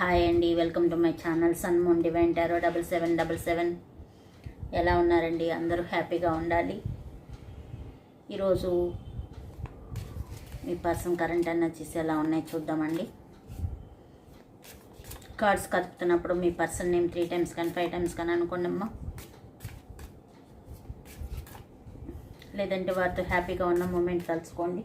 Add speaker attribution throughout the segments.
Speaker 1: Hi అండి welcome to my channel sun moon divine tarot double seven double seven. ఎలా ఉన్నారండి? అందరూ హ్యాపీగా ఉండాలి. ఈరోజు మీ పర్సన్ కరెంట్ ఎనర్జీస్ ఎలా ఉన్నాయి చూద్దామండి. కార్డ్స్ కలుపుతున్నప్పుడు మీ పర్సన్ నేమ్ త్రీ టైమ్స్ కానీ ఫైవ్ టైమ్స్ కానీ అనుకోండి అమ్మా. లేదంటే వారితో హ్యాపీగా ఉన్న మూమెంట్ తలుచుకోండి.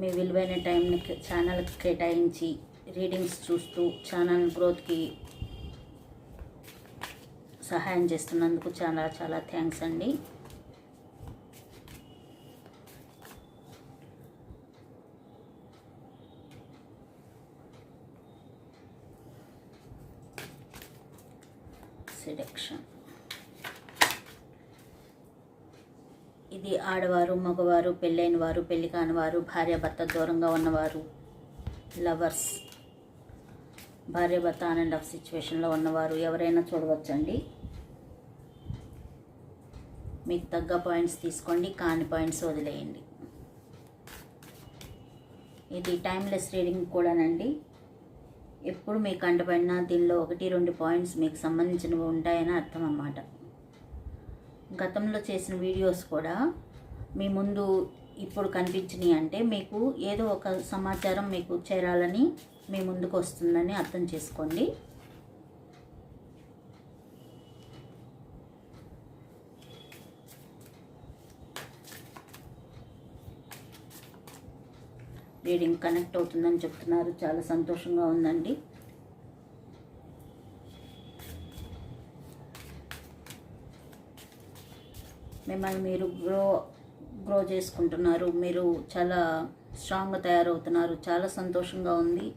Speaker 1: మీ విలువైన టైంని ఛానల్కి కేటాయించి రీడింగ్స్ చూస్తూ ఛానల్ గ్రోత్కి సహాయం చేస్తున్నందుకు చాలా చాలా థ్యాంక్స్ అండి. సెడక్షన్ ఇది ఆడవారు మగవారు పెళ్ళైన వారు పెళ్ళి కాని వారు భార్యాభర్త దూరంగా ఉన్నవారు లవర్స్. భార్యాభర్త ఆన్ అండ్ ఆఫ్ సిచ్యువేషన్లో ఉన్నవారు ఎవరైనా చూడవచ్చండి. మీకు తగ్గ పాయింట్స్ తీసుకోండి కాని పాయింట్స్ వదిలేయండి. ఇది టైమ్లెస్ రీడింగ్ కూడానండి. ఎప్పుడు మీకు కంటపడినా దీనిలో ఒకటి రెండు పాయింట్స్ మీకు సంబంధించినవి ఉంటాయని అర్థం అన్నమాట గతంలో చేసిన వీడియోస్ కూడా మీ ముందు ఇప్పుడు కనిపించినాయి అంటే మీకు ఏదో ఒక సమాచారం మీకు చేరాలని మీ ముందుకు వస్తుందని అర్థం చేసుకోండి. రీడింగ్ కనెక్ట్ అవుతుందని చెప్తున్నారు. చాలా సంతోషంగా ఉందండి. మిమ్మల్ని మీరు గ్రో గ్రో చేసుకుంటున్నారు. మీరు చాలా స్ట్రాంగ్గా తయారవుతున్నారు. చాలా సంతోషంగా ఉంది.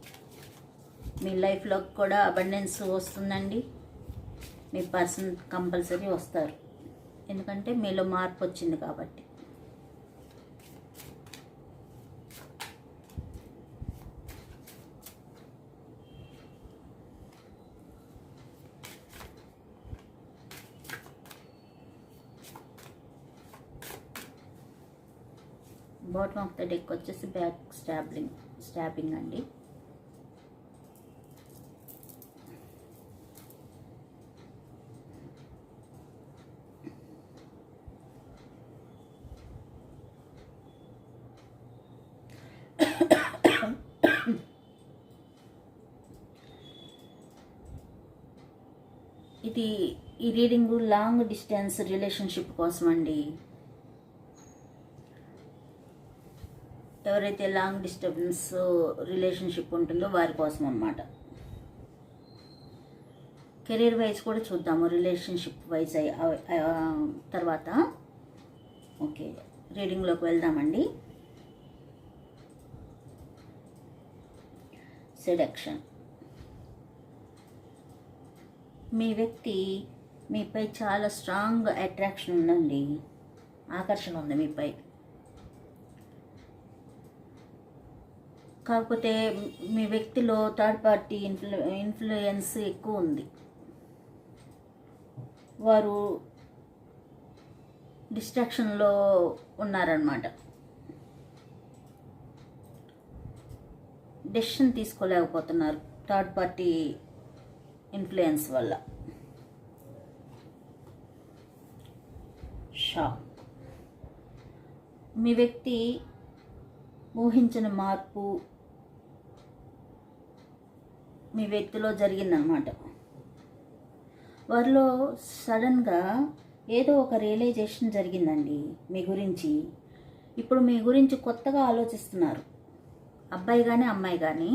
Speaker 1: మీ లైఫ్లో కూడా అబండెన్స్ వస్తుందండి. మీ పర్సన్ కంపల్సరీ వస్తారు. ఎందుకంటే మీలో మార్పు వచ్చింది కాబట్టి. బాటమ్ ఆఫ్ ద డెక్ వచ్చేసి బ్యాక్ స్టాబ్లింగ్ స్టాబింగ్ అండి. ఇది ఈ రీడింగ్ లాంగ్ డిస్టెన్స్ రిలేషన్షిప్ కోసం అండి. ఎవరైతే లాంగ్ డిస్టర్బెన్స్ రిలేషన్షిప్ ఉంటుందో వారి కోసం అన్నమాట. కెరీర్ వైజ్ కూడా చూద్దాము రిలేషన్షిప్ వైజ్ తర్వాత. ఓకే రీడింగ్లోకి వెళ్దామండి. సెడక్షన్. మీ వ్యక్తి మీపై చాలా స్ట్రాంగ్ అట్రాక్షన్ ఉందండి. ఆకర్షణ ఉంది మీపై. కాకపోతే మీ వ్యక్తిలో థర్డ్ పార్టీ ఇన్ఫ్లు ఇన్ఫ్లుయెన్స్ ఎక్కువ ఉంది. వారు డిస్ట్రాక్షన్లో ఉన్నారనమాట డెసిషన్ తీసుకోలేకపోతున్నారు థర్డ్ పార్టీ ఇన్ఫ్లుయెన్స్ వల్ల. షాక్. మీ వ్యక్తి ఊహించిన మార్పు మీ వ్యక్తిలో జరిగిందనమాట వారిలో సడన్గా ఏదో ఒక రియలైజేషన్ జరిగిందండి మీ గురించి. ఇప్పుడు మీ గురించి కొత్తగా ఆలోచిస్తున్నారు. అబ్బాయి కానీ అమ్మాయి కానీ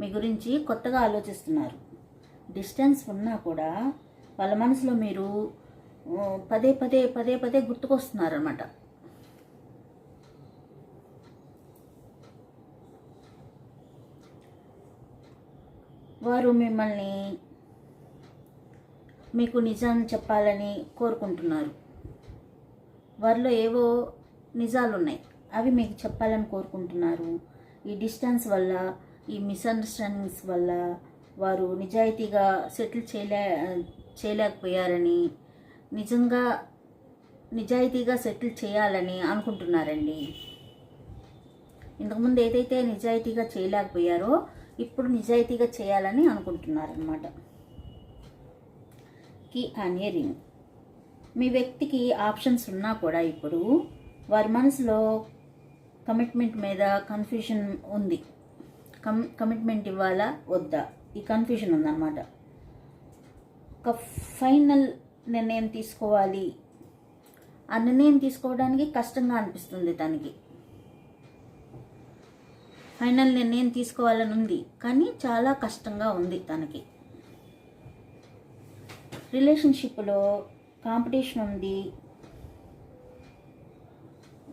Speaker 1: మీ గురించి కొత్తగా ఆలోచిస్తున్నారు. డిస్టెన్స్ ఉన్నా కూడా వాళ్ళ మనసులో మీరు పదే పదే పదే పదే గుర్తుకొస్తున్నారనమాట వారు మిమ్మల్ని మీకు నిజాన్ని చెప్పాలని కోరుకుంటున్నారు. వారిలో ఏవో నిజాలు ఉన్నాయి అవి మీకు చెప్పాలని కోరుకుంటున్నారు. ఈ డిస్టెన్స్ వల్ల ఈ మిస్అండర్స్టాండింగ్స్ వల్ల వారు నిజాయితీగా సెటిల్ చేయలే చేయలేకపోయారని నిజంగా నిజాయితీగా సెటిల్ చేయాలని అనుకుంటున్నారండి. ఇంతకుముందు ఏదైతే నిజాయితీగా చేయలేకపోయారో ఇప్పుడు నిజాయితీగా చేయాలని అనుకుంటున్నారనమాట కి అనే రింగ్. మీ వ్యక్తికి ఆప్షన్స్ ఉన్నా కూడా ఇప్పుడు వారి మనసులో కమిట్మెంట్ మీద కన్ఫ్యూషన్ ఉంది. కమ్ కమిట్మెంట్ ఇవ్వాలా వద్దా? ఈ కన్ఫ్యూషన్ ఉందన్నమాట. ఒక ఫైనల్ నిర్ణయం తీసుకోవాలి. ఆ నిర్ణయం తీసుకోవడానికి కష్టంగా అనిపిస్తుంది తనకి. ఫైనల్ నిర్ణయం తీసుకోవాలని ఉంది. కానీ చాలా కష్టంగా ఉంది తనకి. రిలేషన్షిప్లో కాంపిటీషన్ ఉంది.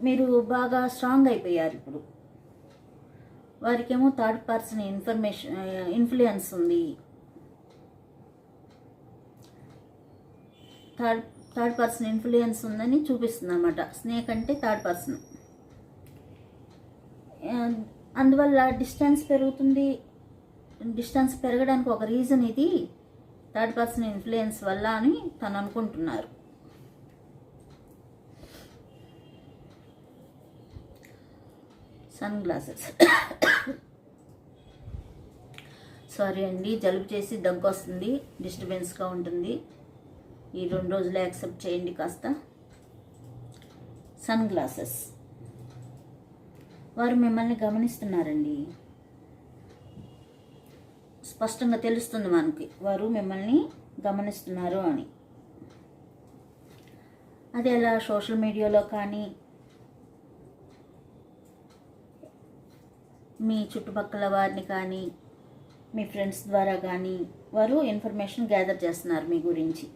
Speaker 1: మీరు బాగా స్ట్రాంగ్ అయిపోయారు ఇప్పుడు. వారికేమో థర్డ్ పర్సన్ ఇన్ఫర్మేషన్ ఇన్ఫ్లుయెన్స్ ఉంది. థర్డ్ థర్డ్ పర్సన్ ఇన్ఫ్లుయెన్స్ ఉందని చూపిస్తుంది అనమాట స్నేక్ అంటే థర్డ్ పర్సన్. అందువల్ల డిస్టెన్స్ పెరుగుతుంది. డిస్టెన్స్ పెరగడానికి ఒక రీజన్ ఇది. థర్డ్ పర్సన్ ఇన్ఫ్లుయెన్స్ వల్ల అని తను అనుకుంటున్నారు. సన్ గ్లాసెస్ సారీ అండి జలుబు చేసి దగ్గు వస్తుంది డిస్టర్బెన్స్గా ఉంటుంది. ఈ రెండు రోజులు యాక్సెప్ట్ చేయండి కాస్త. సన్ గ్లాసెస్ వారు మిమ్మల్ని గమనిస్తున్నారండి. స్పష్టంగా తెలుస్తుంది మనకి వారు మిమ్మల్ని గమనిస్తున్నారు అని. అది ఎలా సోషల్ మీడియాలో కానీ మీ చుట్టుపక్కల వారిని కానీ మీ ఫ్రెండ్స్ ద్వారా కానీ వారు ఇన్ఫర్మేషన్ గ్యాదర్ చేస్తున్నారు మీ గురించి.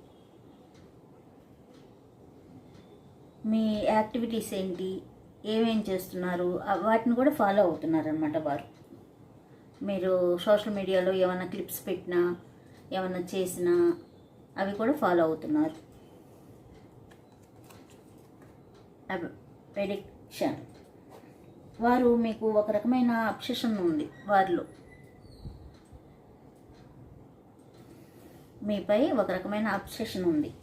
Speaker 1: మీ యాక్టివిటీస్ ఏంటి? ఏమేం చేస్తున్నారు? వాటిని కూడా ఫాలో అవుతున్నారనమాట వారు. మీరు సోషల్ మీడియాలో ఏమైనా క్లిప్స్ పెట్టినా ఏమైనా చేసినా అవి కూడా ఫాలో అవుతున్నారు. ప్రెడిక్షన్ వారు మీకు ఒక రకమైన అబ్సెషన్ ఉంది వారిలో. మీపై ఒక రకమైన అబ్సెషన్ ఉంది.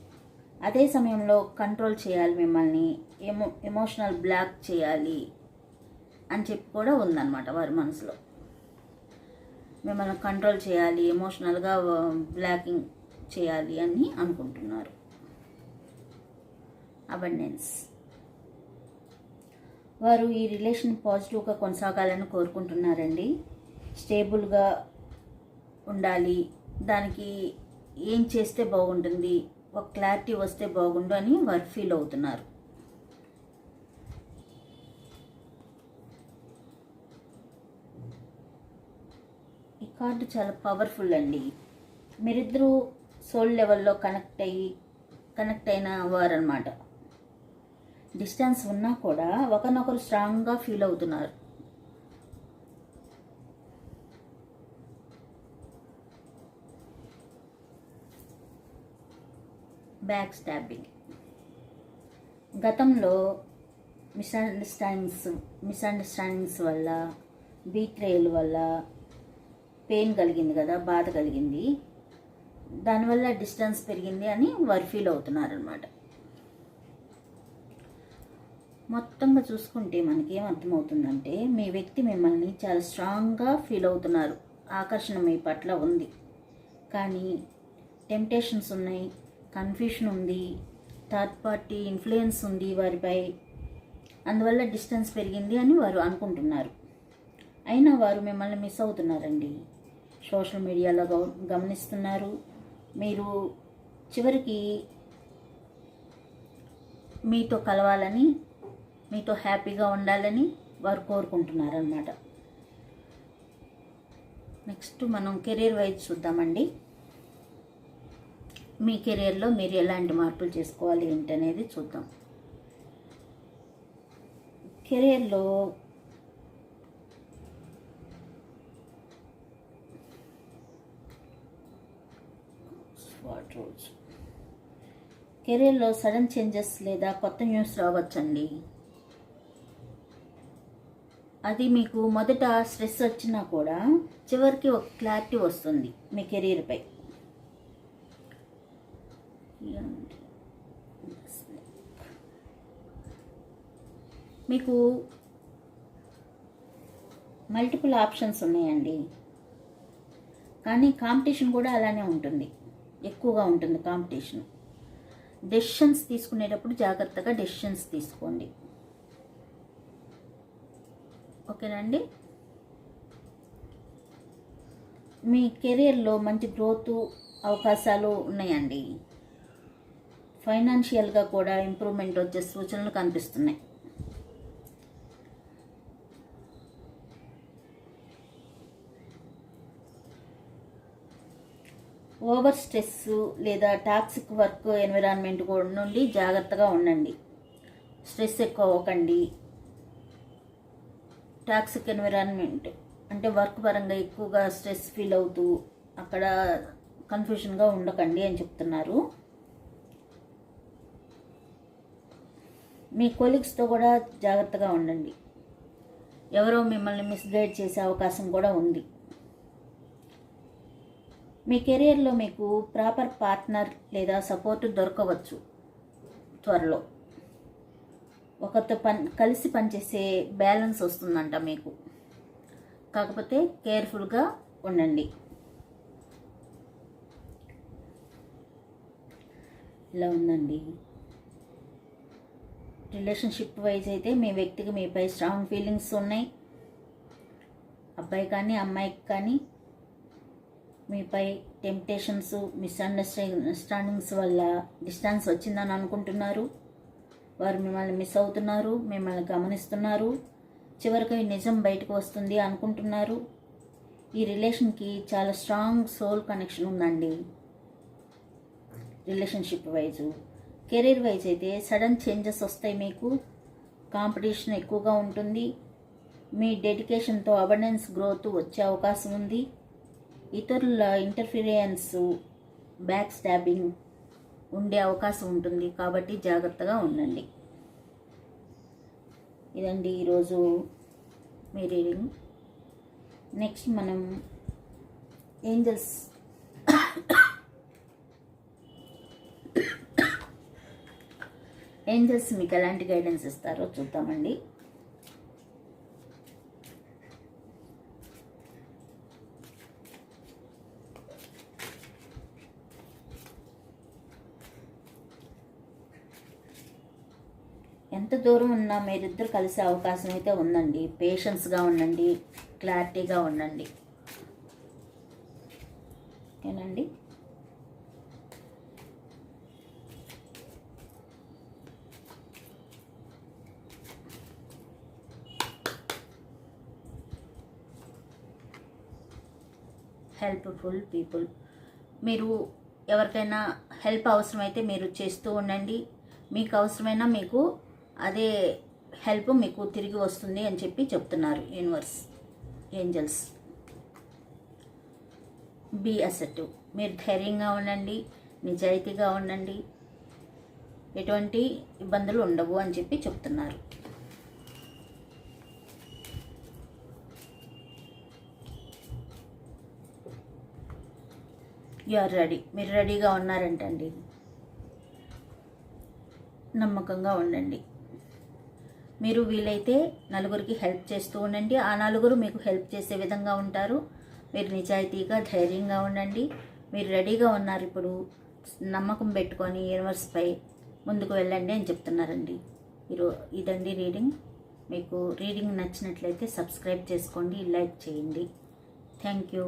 Speaker 1: అదే సమయంలో కంట్రోల్ చేయాలి మిమ్మల్ని ఎమో ఎమోషనల్ బ్లాక్ చేయాలి అని చెప్పి కూడా ఉందన్నమాట వారి మనసులో. మిమ్మల్ని కంట్రోల్ చేయాలి ఎమోషనల్గా బ్లాకింగ్ చేయాలి అని అనుకుంటున్నారు. అబండెన్స్ వారు ఈ రిలేషన్ పాజిటివ్గా కొనసాగాలని కోరుకుంటున్నారండి. స్టేబుల్గా ఉండాలి. దానికి ఏం చేస్తే బాగుంటుంది? ఒక క్లారిటీ వస్తే బాగుండు అని వారు ఫీల్ అవుతున్నారు. ఈ కార్డు చాలా పవర్ఫుల్ అండి. మీరిద్దరూ సోల్ లెవెల్లో కనెక్ట్ అయ్యి కనెక్ట్ అయిన వారనమాట డిస్టెన్స్ ఉన్నా కూడా ఒకరినొకరు స్ట్రాంగ్గా ఫీల్ అవుతున్నారు. బ్యాక్ స్టాబింగ్ గతంలో మిస్అండర్స్టాండింగ్స్ మిస్అండర్స్టాండింగ్స్ వల్ల బీట్రేయల్ వల్ల పెయిన్ కలిగింది కదా బాధ కలిగింది. దానివల్ల డిస్టెన్స్ పెరిగింది అని వారు ఫీల్ అవుతున్నారు అనమాట మొత్తంగా చూసుకుంటే మనకి ఏం అర్థమవుతుందంటే మీ వ్యక్తి మిమ్మల్ని చాలా స్ట్రాంగ్గా ఫీల్ అవుతున్నారు. ఆకర్షణ మీ పట్ల ఉంది. కానీ టెంప్టేషన్స్ ఉన్నాయి. కన్ఫ్యూషన్ ఉంది థర్డ్ పార్టీ ఇన్ఫ్లుయెన్స్ ఉంది వారిపై. అందువల్ల డిస్టెన్స్ పెరిగింది అని వారు అనుకుంటున్నారు. అయినా వారు మిమ్మల్ని మిస్ అవుతున్నారండి. సోషల్ మీడియాలో గవ- గమనిస్తున్నారు. మీరు చివరికి మీతో కలవాలని మీతో హ్యాపీగా ఉండాలని వారు కోరుకుంటున్నారన్నమాట. నెక్స్ట్ మనం కెరీర్ వైజ్ చూద్దామండి. మీ కెరీర్లో మీరు ఎలాంటి మార్పులు చేసుకోవాలి ఏంటి అనేది చూద్దాం రోజ్ కెరీర్లో సడన్ చేంజెస్ లేదా కొత్త న్యూస్ రావచ్చండి. అది మీకు మొదట స్ట్రెస్ వచ్చినా కూడా చివరికి ఒక క్లారిటీ వస్తుంది మీ కెరీర్పై. మీకు మల్టిపుల్ ఆప్షన్స్ ఉన్నాయండి. కానీ కాంపిటీషన్ కూడా అలానే ఉంటుంది. ఎక్కువగా ఉంటుంది కాంపిటీషన్ డెసిషన్స్ తీసుకునేటప్పుడు జాగ్రత్తగా డెసిషన్స్ తీసుకోండి. ఓకేనండి? మీ కెరియర్లో మంచి గ్రోత్ అవకాశాలు ఉన్నాయండి. ఫైనాన్షియల్గా కూడా ఇంప్రూవ్మెంట్ వచ్చే సూచనలు కనిపిస్తున్నాయి. ఓవర్ స్ట్రెస్ లేదా టాక్సిక్ వర్క్ ఎన్విరాన్మెంట్ నుండి జాగ్రత్తగా ఉండండి. స్ట్రెస్ ఎక్కువ అవ్వకండి. టాక్సిక్ ఎన్విరాన్మెంట్ అంటే వర్క్ పరంగా ఎక్కువగా స్ట్రెస్ ఫీల్ అవుతూ అక్కడ కన్ఫ్యూషన్గా ఉండకండి అని చెప్తున్నారు. మీ కొలీగ్స్తో కూడా జాగ్రత్తగా ఉండండి. ఎవరో మిమ్మల్ని మిస్గైడ్ చేసే అవకాశం కూడా ఉంది. మీ కెరియర్లో మీకు ప్రాపర్ పార్ట్నర్ లేదా సపోర్ట్ దొరకవచ్చు త్వరలో. ఒకరితో పని కలిసి పనిచేసే బ్యాలెన్స్ వస్తుందంట మీకు. కాకపోతే కేర్ఫుల్గా ఉండండి. ఇలా ఉందండి. రిలేషన్షిప్ వైజ్ అయితే మీ వ్యక్తికి మీపై స్ట్రాంగ్ ఫీలింగ్స్ ఉన్నాయి. అబ్బాయి కానీ అమ్మాయికి కానీ మీపై టెంప్టేషన్స్ మిస్అండర్స్టాండింగ్స్ వల్ల డిస్టెన్స్ వచ్చిందని అనుకుంటున్నారు. వారు మిమ్మల్ని మిస్ అవుతున్నారు మిమ్మల్ని గమనిస్తున్నారు. చివరికి నిజం బయటకు వస్తుంది అనుకుంటున్నారు. ఈ రిలేషన్కి చాలా స్ట్రాంగ్ సోల్ కనెక్షన్ ఉందండి. Relationship wise. కెరీర్ వైజ్ అయితే సడన్ చేంజెస్ వస్తాయి మీకు. కాంపిటీషన్ ఎక్కువగా ఉంటుంది. మీ డెడికేషన్తో అబండెన్స్ గ్రోత్ వచ్చే అవకాశం ఉంది. ఇతరుల ఇంటర్ఫీరియన్స్ బ్యాక్ స్టాబింగ్ ఉండే అవకాశం ఉంటుంది. కాబట్టి జాగ్రత్తగా ఉండండి. ఇదండి ఈరోజు మీ రీడింగ్ నెక్స్ట్ మనం ఏంజల్స్ ఏంజల్స్ మీకు ఎలాంటి గైడెన్స్ ఇస్తారో చూద్దామండి. దూరం ఉన్నా మీరిద్దరు కలిసే అవకాశం అయితే ఉందండి. పేషెన్స్గా ఉండండి క్లారిటీగా ఉండండి. ఓకేనండి? హెల్ప్ఫుల్ పీపుల్ మీరు ఎవరికైనా హెల్ప్ అవసరమైతే మీరు చేస్తూ ఉండండి. మీకు అవసరమైనా మీకు అదే హెల్ప్ మీకు తిరిగి వస్తుంది అని చెప్పి చెప్తున్నారు యూనివర్స్ ఏంజల్స్. బీ అసెటివ్ మీరు ధైర్యంగా ఉండండి నిజాయితీగా ఉండండి. ఎటువంటి ఇబ్బందులు ఉండవు అని చెప్పి చెప్తున్నారు. యు ఆర్ రెడీ మీరు రెడీగా ఉన్నారంటండి. నమ్మకంగా ఉండండి. మీరు వీలైతే నలుగురికి హెల్ప్ చేస్తూ ఉండండి. ఆ నలుగురు మీకు హెల్ప్ చేసే విధంగా ఉంటారు. మీరు నిజాయితీగా ధైర్యంగా ఉండండి. మీరు రెడీగా ఉన్నారు. ఇప్పుడు నమ్మకం పెట్టుకొని యూనివర్స్పై ముందుకు వెళ్ళండి అని చెప్తున్నారండి. మీరు ఇదండి రీడింగ్. మీకు రీడింగ్ నచ్చినట్లయితే సబ్స్క్రైబ్ చేసుకోండి లైక్ చేయండి. Thank you.